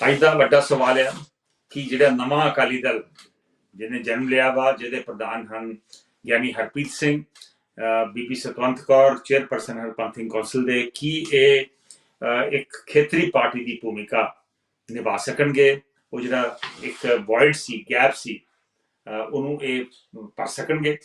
ਅੱਜ ਦਾ ਵੱਡਾ ਸਵਾਲ ਹੈ ਕਿ ਜਿਹੜਾ ਨਵਾਂ ਅਕਾਲੀ ਦਲ ਜਿਹਨੇ ਜਨਮ ਲਿਆ ਵਾ, ਜਿਹਦੇ ਪ੍ਰਧਾਨ ਹਨ ਗਿਆਨੀ ਹਰਪ੍ਰੀਤ ਸਿੰਘ ਬੀਬੀ ਸਤਵੰਤ ਕੌਰ, ਚੇਅਰਪਰਸਨ ਹਰਪੰਥਿੰਗ ਕੌਂਸਲ ਦੇ, ਕੀ ਇਹ ਇੱਕ ਖੇਤਰੀ ਪਾਰਟੀ ਦੀ ਭੂਮਿਕਾ ਨਿਭਾ ਸਕਣਗੇ? ਉਹ ਜਿਹੜਾ ਇੱਕ ਵੋਇਡ ਸੀ ਗੈਪ ਸੀ ਉਹਨੂੰ ਇਹ ਭਰ ਸਕਣਗੇ?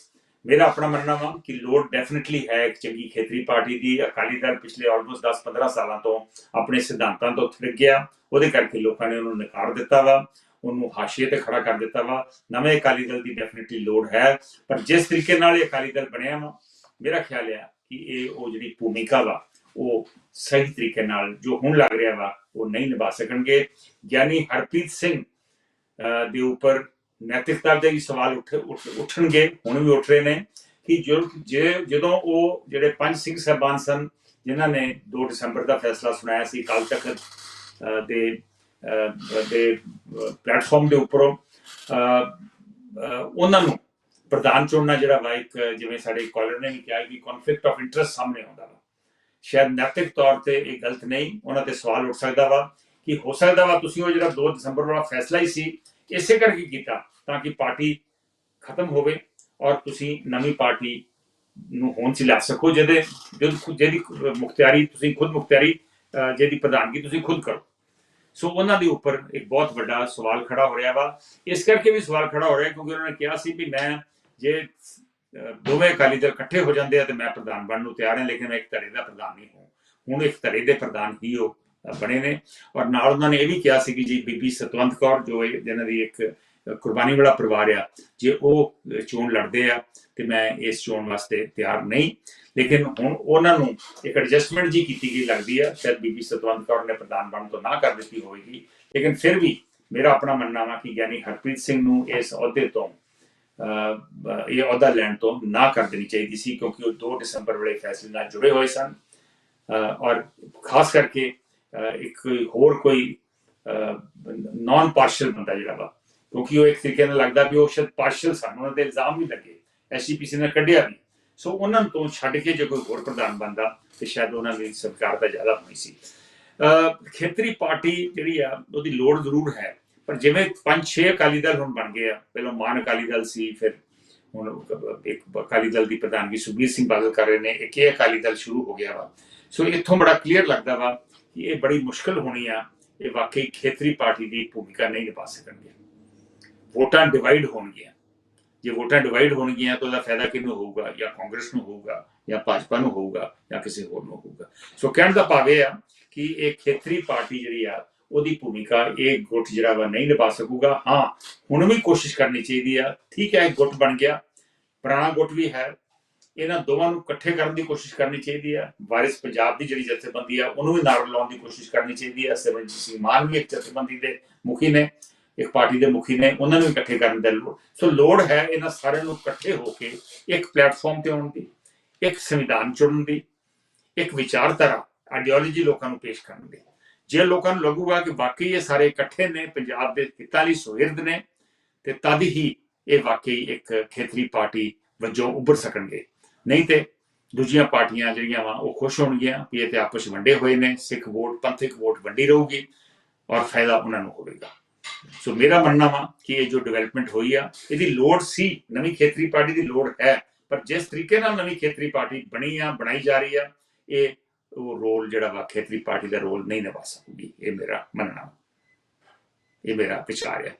ਮੇਰਾ ਆਪਣਾ ਮੰਨਣਾ ਵਾ ਕਿ ਲੋੜ ਡੈਫੀਨਿਟਲੀ ਹੈ ਇੱਕ ਚੰਗੀ ਖੇਤਰੀ ਪਾਰਟੀ ਦੀ। ਅਕਾਲੀ ਦਲ ਪਿਛਲੇ ਆਲਮੋਸਟ 10-15 ਸਾਲਾਂ ਤੋਂ ਆਪਣੇ ਸਿਧਾਂਤਾਂ ਤੋਂ ਥਿਰਕ ਗਿਆ। ਉਹਦੇ ਕਰਕੇ ਲੋਕਾਂ ਨੇ ਉਹਨੂੰ ਨਕਾਰ ਦਿੱਤਾ ਵਾ, ਉਹਨੂੰ ਹਾਸ਼ੀਏ ਤੇ ਖੜਾ ਕਰ ਦਿੱਤਾ ਵਾ। ਨਵੇਂ ਅਕਾਲੀ ਦਲ ਦੀ ਡੈਫੀਨਿਟਲੀ ਲੋੜ ਹੈ, ਪਰ ਜਿਸ ਤਰੀਕੇ ਨਾਲ ਇਹ ਅਕਾਲੀ ਦਲ ਬਣਿਆ ਵਾ, ਮੇਰਾ ਖਿਆਲ ਹੈ ਕਿ ਇਹ ਉਹ ਜਿਹੜੀ ਭੂਮਿਕਾ ਵਾ, ਉਹ ਸਹੀ ਤਰੀਕੇ ਨਾਲ ਜੋ ਹੁਣ ਲੱਗ ਰਿਹਾ ਵਾ, ਉਹ ਨਹੀਂ ਨਿਭਾ ਸਕਣਗੇ। ਗਿਆਨੀ ਹਰਪ੍ਰੀਤ ਸਿੰਘ ਦੇ ਉੱਪਰ ਨੈਤਿਕਤਾ ਦੇ ਵੀ ਸਵਾਲ ਉੱਠ ਉੱਠਣਗੇ, ਹੁਣ ਵੀ ਉੱਠ ਰਹੇ ਨੇ ਕਿ ਜਦੋਂ ਉਹ ਜਿਹੜੇ ਪੰਜ ਸਿੰਘ ਸਾਹਿਬਾਨ ਸਨ, ਜਿਨ੍ਹਾਂ ਨੇ 2 ਦਸੰਬਰ ਦਾ ਫੈਸਲਾ ਸੁਣਾਇਆ ਸੀ ਕੱਲ ਤੱਕ ਦੇ ਦੇ ਪਲੇਟਫਾਰਮ ਦੇ ਉੱਪਰੋਂ ਉਹਨਾਂ ਨੂੰ ਪ੍ਰਧਾਨ ਚੁਣਨਾ ਜਿਹੜਾ ਵਾ ਇੱਕ ਜਿਵੇਂ ਸਾਡੇ ਕਾਲਰ ਨੇ ਵੀ ਕਿਹਾ ਕਿ ਕਨਫਲਿਕਟ ਆਫ ਇੰਟਰਸਟ ਸਾਹਮਣੇ ਆਉਂਦਾ ਵਾ। ਸ਼ਾਇਦ ਨੈਤਿਕ ਤੌਰ ਤੇ ਇਹ ਗਲਤ ਨਹੀਂ, ਉਹਨਾਂ ਤੇ ਸਵਾਲ ਉੱਠ ਸਕਦਾ ਵਾ ਕਿ ਹੋ ਸਕਦਾ ਵਾ ਤੁਸੀਂ ਉਹ ਜਿਹੜਾ 2 ਦਸੰਬਰ ਵਾਲਾ ਫੈਸਲਾ ਹੀ ਸੀ, ਇਸੇ ਕਰਕੇ ਕੀਤਾ ਤਾਂ ਕਿ ਪਾਰਟੀ ਖਤਮ ਹੋਵੇ ਔਰ ਤੁਸੀਂ ਨਵੀਂ ਪਾਰਟੀ ਨੂੰ ਹੋਂਦ ਚ ਲਿਆ ਸਕੋ, ਜਿਹਦੇ, ਜਿਹਦੀ ਮੁਖਤਿਆਰੀ, ਤੁਸੀਂ ਖੁਦ ਮੁਖਤਿਆਰੀ ਜਿਹਦੀ ਪ੍ਰਧਾਨਗੀ ਤੁਸੀਂ ਖੁਦ ਕਰੋ। ਸੋ ਉਹਨਾਂ ਦੇ ਉੱਪਰ ਇੱਕ ਬਹੁਤ ਵੱਡਾ ਸਵਾਲ ਖੜਾ ਹੋ ਰਿਹਾ ਵਾ। ਇਸ ਕਰਕੇ ਵੀ ਸਵਾਲ ਖੜਾ ਹੋ ਰਿਹਾ ਕਿਉਂਕਿ ਉਹਨਾਂ ਨੇ ਕਿਹਾ ਸੀ ਵੀ ਮੈਂ ਜੇ ਦੋਵੇਂ ਅਕਾਲੀ ਦਲ ਇਕੱਠੇ ਹੋ ਜਾਂਦੇ ਆ ਤੇ ਮੈਂ ਪ੍ਰਧਾਨ ਬਣਨ ਨੂੰ ਤਿਆਰ ਹਾਂ, ਲੇਕਿਨ ਮੈਂ ਇੱਕ ਧੜੇ ਦਾ ਪ੍ਰਧਾਨ ਨਹੀਂ ਹਾਂ। ਹੁਣ ਇੱਕ ਧੜੇ ਦੇ ਪ੍ਰਧਾਨ ਹੀ ਉਹ ਬਣੇ ਨੇ। ਔਰ ਨਾਲ ਉਹਨਾਂ ਨੇ ਇਹ ਵੀ ਕਿਹਾ ਸੀ ਕਿ ਜੀ ਬੀਬੀ ਸਤਵੰਤ ਕੌਰ, ਜੋ ਜਿਹਨਾਂ ਦੀ ਇੱਕ ਕੁਰਬਾਨੀ ਵਾਲਾ ਪਰਿਵਾਰ ਆ ਜੇ ਉਹ ਚੋਣ ਲੜਦੇ ਆ ਤੇ ਮੈਂ ਇਸ ਚੋਣ ਵਾਸਤੇ ਤਿਆਰ ਨਹੀਂ। ਲੇਕਿਨ ਹੁਣ ਉਹਨਾਂ ਨੂੰ ਇੱਕ ਐਡਜਸਟਮੈਂਟ ਜੀ ਕੀਤੀ ਗਈ ਲੱਗਦੀ ਆ ਸ਼ਾਇਦ ਬੀਬੀ ਸਤਵੰਤ ਕੌਰ ਨੇ ਪ੍ਰਧਾਨ ਬਣਨ ਤੋਂ ਨਾ ਕਰ ਦਿੱਤੀ ਹੋਵੇਗੀ। ਲੇਕਿਨ ਫਿਰ ਵੀ ਮੇਰਾ ਆਪਣਾ ਮੰਨਣਾ ਵਾ ਕਿ ਗਿਆਨੀ ਹਰਪ੍ਰੀਤ ਸਿੰਘ ਨੂੰ ਇਸ ਅਹੁਦੇ ਤੋਂ ਅਹ, ਇਹ ਅਹੁਦਾ ਲੈਣ ਤੋਂ ਨਾ ਕਰ ਦੇਣੀ ਚਾਹੀਦੀ ਸੀ ਕਿਉਂਕਿ ਉਹ 2 ਦਸੰਬਰ ਵਾਲੇ ਫੈਸਲੇ ਨਾਲ ਜੁੜੇ ਹੋਏ ਸਨ। ਅਹ, ਔਰ ਖਾਸ ਕਰਕੇ ਅਹ, ਇੱਕ ਹੋਰ ਕੋਈ ਨਾਨ ਪਾਰਸ਼ਲ ਬੰਦਾ ਜਿਹੜਾ ਵਾ ਕਿਉਂਕਿ ਉਹ ਇੱਕ ਤਰੀਕੇ ਨਾਲ ਲੱਗਦਾ ਵੀ ਉਹ ਸ਼ਾਇਦ ਪਾਰਸ਼ਲ ਸਨ ਉਹਨਾਂ ਦੇ ਇਲਜ਼ਾਮ ਵੀ ਲੱਗੇ ਐਸਜੀਪੀਸੀ ਨੇ ਕੱਢਿਆ ਵੀ। ਸੋ ਉਹਨਾਂ ਤੋਂ ਛੱਡ ਕੇ ਜੇ ਕੋਈ ਹੋਰ ਪ੍ਰਧਾਨ ਬੰਦਾ ਤੇ ਸ਼ਾਇਦ ਉਹਨਾਂ ਦੀ ਸਰਕਾਰ ਤਾਂ ਜ਼ਿਆਦਾ ਹੋਣੀ ਸੀ। ਖੇਤਰੀ ਪਾਰਟੀ ਜਿਹੜੀ ਆ, ਉਹਦੀ ਲੋੜ ਜ਼ਰੂਰ ਹੈ। ਪਰ ਜਿਵੇਂ ਪੰਜ ਛੇ ਅਕਾਲੀ ਦਲ ਹੁਣ ਬਣ ਗਏ ਆ, ਪਹਿਲਾਂ ਮਾਨ ਅਕਾਲੀ ਦਲ ਸੀ, ਫਿਰ ਹੁਣ ਇੱਕ ਅਕਾਲੀ ਦਲ ਦੀ ਪ੍ਰਧਾਨਗੀ ਸੁਖਬੀਰ ਸਿੰਘ ਬਾਦਲ ਕਰ ਰਹੇ ਨੇ, ਇੱਕ ਇਹ ਅਕਾਲੀ ਦਲ ਸ਼ੁਰੂ ਹੋ ਗਿਆ ਵਾ। ਸੋ ਇੱਥੋਂ ਬੜਾ ਕਲੀਅਰ ਲੱਗਦਾ ਵਾ ਕਿ ਇਹ ਬੜੀ ਮੁਸ਼ਕਲ ਹੋਣੀ ਆ, ਇਹ ਵਾਕਈ ਖੇਤਰੀ ਪਾਰਟੀ ਦੀ ਭੂਮਿਕਾ ਨਹੀਂ ਨਿਭਾ ਸਕਣਗੇ। ਵੋਟਾਂ ਡਿਵਾਈਡ ਹੋਣਗੀਆਂ। ਜੇ ਵੋਟਾਂ ਡਿਵਾਈਡ ਹੋਣਗੀਆਂ ਤਾਂ ਉਹਦਾ ਫਾਇਦਾ ਕਿਹਨੂੰ ਹੋਊਗਾ? ਜਾਂ ਕਾਂਗਰਸ ਨੂੰ ਹੋਊਗਾ, ਜਾਂ ਭਾਜਪਾ ਨੂੰ ਹੋਊਗਾ, ਜਾਂ ਕਿਸੇ ਹੋਰ ਨੂੰ ਹੋਊਗਾ। ਸੋ ਕਹਿਣ ਦਾ ਭਾਵ ਇਹ ਆ ਕਿ ਇਹ ਖੇਤਰੀ ਪਾਰਟੀ ਜਿਹੜੀ ਆ, ਉਹਦੀ ਭੂਮਿਕਾ ਇਹ ਗੁੱਟ ਜਿਹੜਾ ਵਾ ਨਹੀਂ ਨਿਭਾ ਸਕੂਗਾ। ਹਾਂ, ਹੁਣ ਵੀ ਕੋਸ਼ਿਸ਼ ਕਰਨੀ ਚਾਹੀਦੀ ਆ। ਠੀਕ ਹੈ ਇਹ ਗੁੱਟ ਬਣ ਗਿਆ। ਪੁਰਾਣਾ ਗੁੱਟ ਵੀ ਹੈ। ਇਹਨਾਂ ਦੋਵਾਂ ਨੂੰ ਇਕੱਠੇ ਕਰਨ ਦੀ ਕੋਸ਼ਿਸ਼ ਕਰਨੀ ਚਾਹੀਦੀ ਆ। ਵਾਰਿਸ ਪੰਜਾਬ ਦੀ ਜਿਹੜੀ ਜਥੇਬੰਦੀ ਆ, ਉਹਨੂੰ ਵੀ ਨਾਲ ਲਾਉਣ ਦੀ ਕੋਸ਼ਿਸ਼ ਕਰਨੀ ਚਾਹੀਦੀ ਆ। ਸਿਮਰਨਜੀਤ ਸਿੰਘ ਮਾਨ ਵੀ ਇੱਕ ਜਥੇਬੰਦੀ ਦੇ ਮੁਖੀ ਨੇ। ਇੱਕ ਪਾਰਟੀ ਦੇ ਮੁਖੀ ਨੇ, ਉਹਨਾਂ ਨੂੰ ਇਕੱਠੇ ਕਰਨ ਦੀ ਲੋੜ ਸੋ ਲੋੜ ਹੈ ਇਹਨਾਂ ਸਾਰਿਆਂ ਨੂੰ ਇਕੱਠੇ ਹੋ ਕੇ ਇੱਕ ਪਲੇਟਫਾਰਮ ਤੇ ਆਉਣ ਦੀ, ਇੱਕ ਸੰਵਿਧਾਨ ਚੁਣਨ ਦੀ, ਇੱਕ ਵਿਚਾਰਧਾਰਾ ਆਈਡੀਓਲੋਜੀ ਲੋਕਾਂ ਨੂੰ ਪੇਸ਼ ਕਰਨ ਦੀ। ਜੇ ਲੋਕਾਂ ਨੂੰ ਲੱਗੂਗਾ ਕਿ ਵਾਕਈ ਇਹ ਸਾਰੇ ਇਕੱਠੇ ਨੇ, ਪੰਜਾਬ ਦੇ ਹਿੱਤਾਂ ਲਈ ਸੁਹਿਰਦ ਨੇ, ਤੇ ਤਦ ਹੀ ਇਹ ਵਾਕਈ ਇੱਕ ਖੇਤਰੀ ਪਾਰਟੀ ਵਜੋਂ ਉੱਭਰ ਸਕਣਗੇ। ਨਹੀਂ ਤੇ ਦੂਜੀਆਂ ਪਾਰਟੀਆਂ ਜਿਹੜੀਆਂ ਵਾ, ਉਹ ਖੁਸ਼ ਹੋਣਗੀਆਂ ਕਿ ਇਹ ਤੇ ਆਪਸ ਵੰਡੇ ਹੋਏ ਨੇ, ਸਿੱਖ ਵੋਟ, ਪੰਥਕ ਵੋਟ ਵੰਡੀ ਰਹੂਗੀ ਔਰ ਫਾਇਦਾ ਉਹਨਾਂ ਨੂੰ ਹੋਵੇਗਾ। ਸੋ ਮੇਰਾ ਮੰਨਣਾ ਵਾ ਕਿ ਇਹ ਜੋ ਡਿਵੈਲਪਮੈਂਟ ਹੋਈ ਆ ਇਹਦੀ ਲੋੜ ਸੀ ਨਵੀਂ ਖੇਤਰੀ ਪਾਰਟੀ ਦੀ ਲੋੜ ਹੈ ਪਰ ਜਿਸ ਤਰੀਕੇ ਨਾਲ ਨਵੀਂ ਖੇਤਰੀ ਪਾਰਟੀ ਬਣੀ ਆ ਬਣਾਈ ਜਾ ਰਹੀ ਆ ਇਹ ਉਹ ਰੋਲ ਜਿਹੜਾ ਵਾ ਖੇਤਰੀ ਪਾਰਟੀ ਦਾ ਰੋਲ ਨਹੀਂ ਨਿਭਾ ਸਕੂਗੀ ਇਹ ਮੇਰਾ ਮੰਨਣਾ ਵਾ। ਇਹ ਮੇਰਾ ਵਿਚਾਰ ਹੈ